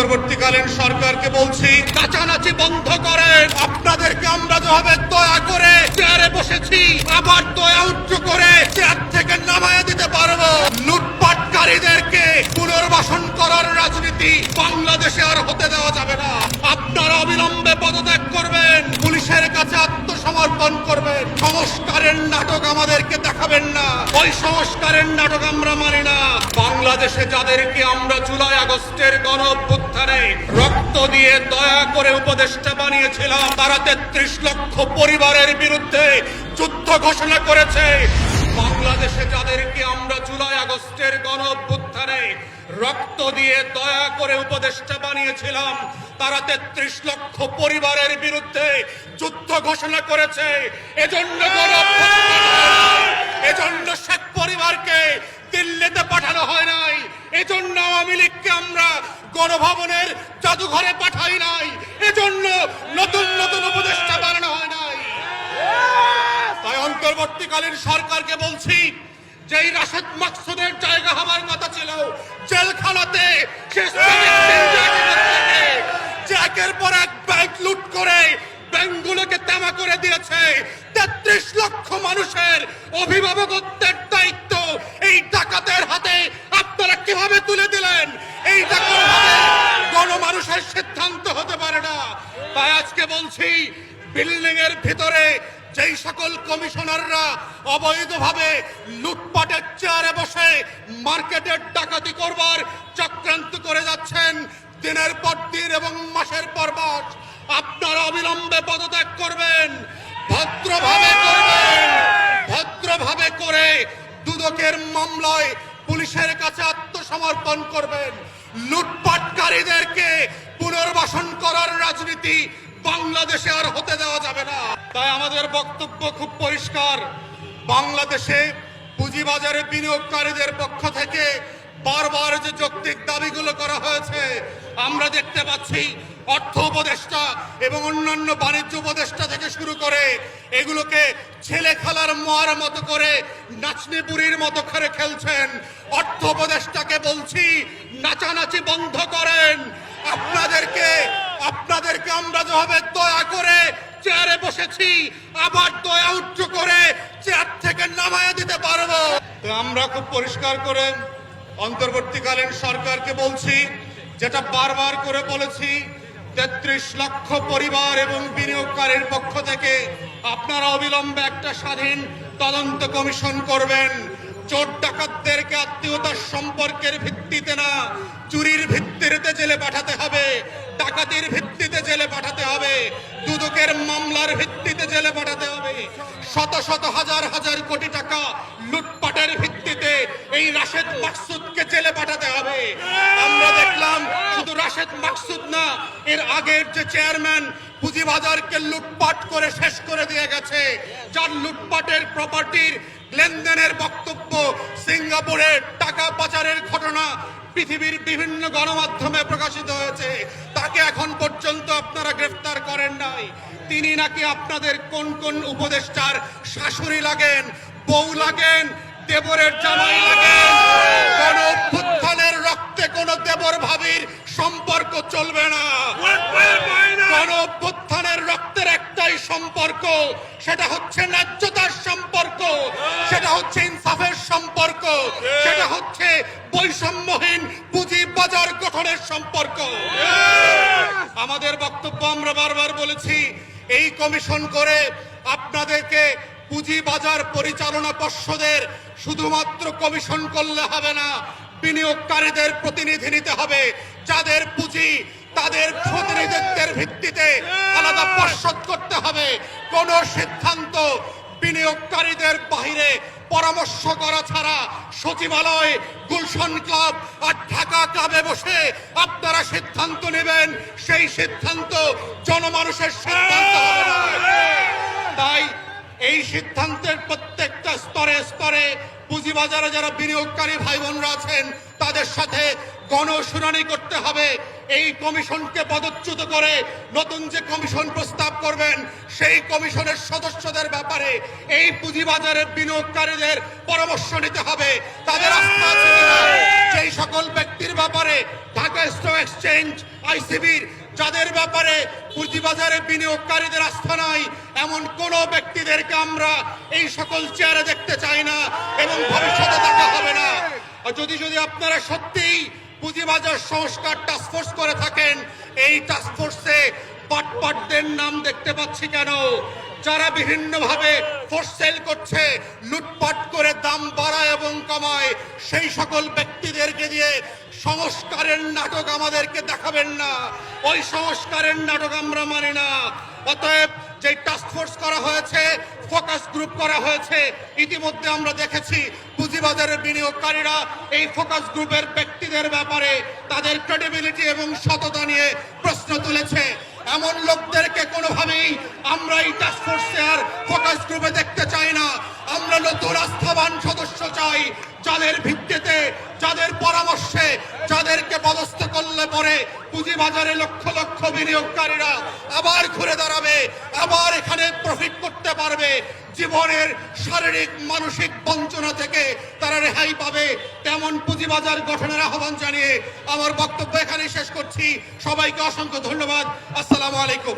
অন্তর্বর্তীকালীন সরকারকে বলছি নাচানাচি বন্ধ করেন। আপনাদেরকে আমরা যেভাবে দয়া করে চেয়ারে বসেছি, আবার দয়া উচ্চ করে চেয়ার থেকে নামায় দিতে পারব। লুটপাটকারীদেরকে পুনর্বাসন করার রাজনীতি বাংলাদেশে আর হতে দেওয়া যাবে না। আপনারা অবিলম্বে পদত্যাগ করবেন, পুলিশের কাছে আত্মসমর্পণ করবেন। সংস্কারের নাটক আমাদেরকে দেখাবেন না। ওই সংস্কারের নাটক আমরা মানি না। বাংলাদেশে যাদেরকে আমরা জুলাই আগস্টের গণ অভ্যুত্থানে রক্ত দিয়ে দয়া করে উপদেষ্টা বানিয়েছিলাম, তারা তেত্রিশ লক্ষ পরিবারের বিরুদ্ধে যুদ্ধ ঘোষণা করেছে। বাংলাদেশে যাদেরকে আমরা জুলাই আগস্টের গণ অভ্যুত্থানে রক্ত দিয়ে দয়া করে উপদেষ্টা বানিয়েছিলাম তারা তেত্রিশ লক্ষ পরিবারের বিরুদ্ধে যুদ্ধ ঘোষণা করেছে। এজন্য এজন্য শেখ পরিবারকে দিল্লিতে পাঠানো হয় নাই। এজন্য আওয়ামী লীগকে আমরা গণভবনের জাদুঘরে পাঠাই নাই। এজন্য নতুন নতুন উপদেষ্টা বানানো হয় নাই। তাই অন্তর্বর্তীকালীন সরকারকে বলছি যে এই রাশেদ মাকসুদের মানুষের অভিভাবকত্বের দায়িত্ব। এই ডাকাতের হাতে আপনারা কীভাবে তুলে দিলেন? এই ডাকাত গণমানুষের সিদ্ধান্ত হতে পারে না। তাই আজকে বলছি বিল্ডিং এর ভিতরে যেই সকল কমিশনাররা অবৈধভাবে লুটপাটের চেয়ারে বসে মার্কেটের ডাকাতি করবার চক্রান্ত করে যাচ্ছেন, দিনের পর দিন এবং মাসের পর মাস, আপনারা অবিলম্বে পদত্যাগ করবেন, ভদ্রভাবে করবেন ভদ্রভাবে করে দুদকের মামলায় পুলিশের কাছে আত্মসমর্পণ করবেন। লুটপাটকারীদেরকে পুনর্বাসন করার রাজনীতি বাংলাদেশে আর হতে দেওয়া যাবে না। তাই আমাদের বক্তব্য খুব পরিষ্কার। বাংলাদেশে পুঁজিবাজারে বিনিয়োগকারীদের পক্ষ থেকে বারবার যে যৌক্তিক দাবিগুলো করা হয়েছে, আমরা দেখতে পাচ্ছি অর্থ উপদেষ্টা এবং অন্যান্য বাণিজ্য উপদেষ্টা থেকে শুরু করে এগুলোকে ছেলে খেলার মোয়ার মতো করে নাচনি বুড়ির মতো করে খেলছেন। অর্থ উপদেষ্টাকে বলছি, নাচানাচি বন্ধ করেন। আপনাদেরকে আপনাদেরকে আমরা যেভাবে দয়া করে চেয়ারে বসেছি, আবার দয়া উচ্চ করে চেয়ার থেকে নামায় দিতে পারব। আমরা খুব পরিষ্কার করে অন্তর্বর্তীকালীন সরকারকে বলছি, যেটা বারবার করে বলেছি তেত্রিশ লক্ষ পরিবার এবং বিনিয়োগকারীর পক্ষ থেকে আপনারা অবিলম্বে একটা স্বাধীন তদন্ত কমিশন করবেন। চোর ডাকাতদেরকে আত্মীয়তার সম্পর্কের ভিত্তিতে না, চুরির ভিত্তিতে জেলে পাঠাতে হবে, ডাকাতির ভিত্তিতে জেলে পাঠাতে হবে, দুদকের মামলার ভিত্তিতে জেলে পাঠাতে হবে, শত শত হাজার হাজার কোটি টাকা লুটপাটের ভিত্তিতে এই রাশেদ মাকসুদকে জেলে পাঠাতে হবে। আমরা দেখলাম শুধু রাশেদ মাকসুদ না, এর আগের যে চেয়ারম্যান পুঁজিবাজারকে লুটপাট করে শেষ করে দিয়ে গেছে। যার লুটপাটের প্রপার্টির লেনদেনের বক্তব্য সিঙ্গাপুরের টাকা পাচারের ঘটনা পৃথিবীর বিভিন্ন গণমাধ্যমে প্রকাশিত হয়েছে। তাকে এখন পর্যন্ত আপনারা গ্রেফতার করেন নাই। তিনি নাকি আপনাদের কোন কোন উপদেষ্টার শাশুড়ি লাগেন বউ লাগেন দেবরের জামাই লাগেন? কোন অভ্যুত্থানের রক্তে কোন দেবর ভাবির সম্পর্ক চলবে না। কোন অভ্যুত্থানের রক্তের একটাই সম্পর্ক সেটা হচ্ছে ন্যায্যতার সম্পর্ক সেটা হচ্ছে ইনসাফের সম্পর্ক সেটা হচ্ছে বৈষম্যহীন পুঁজি বাজার গঠনের সম্পর্ক। আমাদের বক্তব্য আমরা বারবার বলেছি এই কমিশন করে আপনাদেরকে পুঁজিবাজার পরিচালনা পর্ষদের শুধুমাত্র কমিশন করলে হবে না, বিনিয়োগকারীদের প্রতিনিধি নিতে হবে। যাদের পুঁজি তাদের প্রতিনিধিত্বের ভিত্তিতে আলাদা পর্ষদ করতে হবে। কোন সিদ্ধান্ত বিনিয়োগকারীদের বাহিরে পরামর্শ করা ছাড়া সচিবালয়, গুলশন ক্লাব আর ঢাকা ক্লাবে বসে আপনারা সিদ্ধান্ত নেবেন, সেই সিদ্ধান্ত জনমানুষের সিদ্ধান্ত তাই এই সিদ্ধান্তের প্রত্যেকটা স্তরে স্তরে পুঁজিবাজারে যারা বিনিয়োগকারী ভাই বোনরা আছেন, তাদের সাথে গণশুনানি করতে হবে। এই কমিশনকে পদচ্যুত করে নতুন যে কমিশন প্রস্তাব করবেন, সেই কমিশনের সদস্যদের ব্যাপারে এই পুঁজিবাজারের বিনিয়োগকারীদের পরামর্শ নিতে হবে। তাদের কিনা সকল ব্যক্তির ব্যাপারে ঢাকা স্টক এক্সচেঞ্জ, আইসিবির, যাদের ব্যাপারে পুঁজিবাজারে বিনিয়োগকারীদের আস্থা নাই, এমন কোন ব্যক্তিদেরকে আমরা এই সকল চেয়ারে দেখতে চাই না এবং ভবিষ্যতে দেখা হবে না। যদি যদি আপনারা সত্যিই পুঁজিবাজার সংস্কার টাস্কফোর্স করে থাকেন। এই টাস্কফোর্সে পাটপাটদের নাম দেখতে পাচ্ছি কেন? যারা বিভিন্নভাবে সেল করছে, লুটপাট করে দাম বাড়ায় এবং কমায়, সেই সকল ব্যক্তিদেরকে দিয়ে সংস্কারের নাটক আমাদেরকে দেখাবেন না। ওই সংস্কারের নাটক আমরা মানি না। অতএব যে টাস্ক ফোর্স করা হয়েছে ফোকাস গ্রুপ করা হয়েছে, ইতিমধ্যে আমরা দেখেছি পুঁজিবাজারের বিনিয়োগকারীরা এই ফোকাস গ্রুপের ব্যক্তিদের ব্যাপারে তাদের ক্রেডিবিলিটি এবং সততা নিয়ে প্রশ্ন তুলেছে। এমন লোকদেরকে কোনোভাবেই আমরা এই টাস্ক ফোর্সে আর ফোকাস গ্রুপে দেখতে চাই না। আমরা নতুন আস্থাবান সদস্য চাই, যাদের ভিত্তিতে, যাদের পরামর্শে, যাদেরকে পদস্থ করলে পরে পুঁজিবাজারে লক্ষ লক্ষ বিনিয়োগকারীরা আবার ঘুরে দাঁড়াবে, আবার এখানে প্রফিট করতে পারবে। জীবনের শারীরিক, মানসিক বঞ্চনা থেকে তারা রেহাই পাবে। তেমন পুঁজিবাজার গঠনের আহ্বান জানিয়ে আমার বক্তব্য এখানে শেষ করছি। সবাইকে অসংখ্য ধন্যবাদ। আসসালামু আলাইকুম।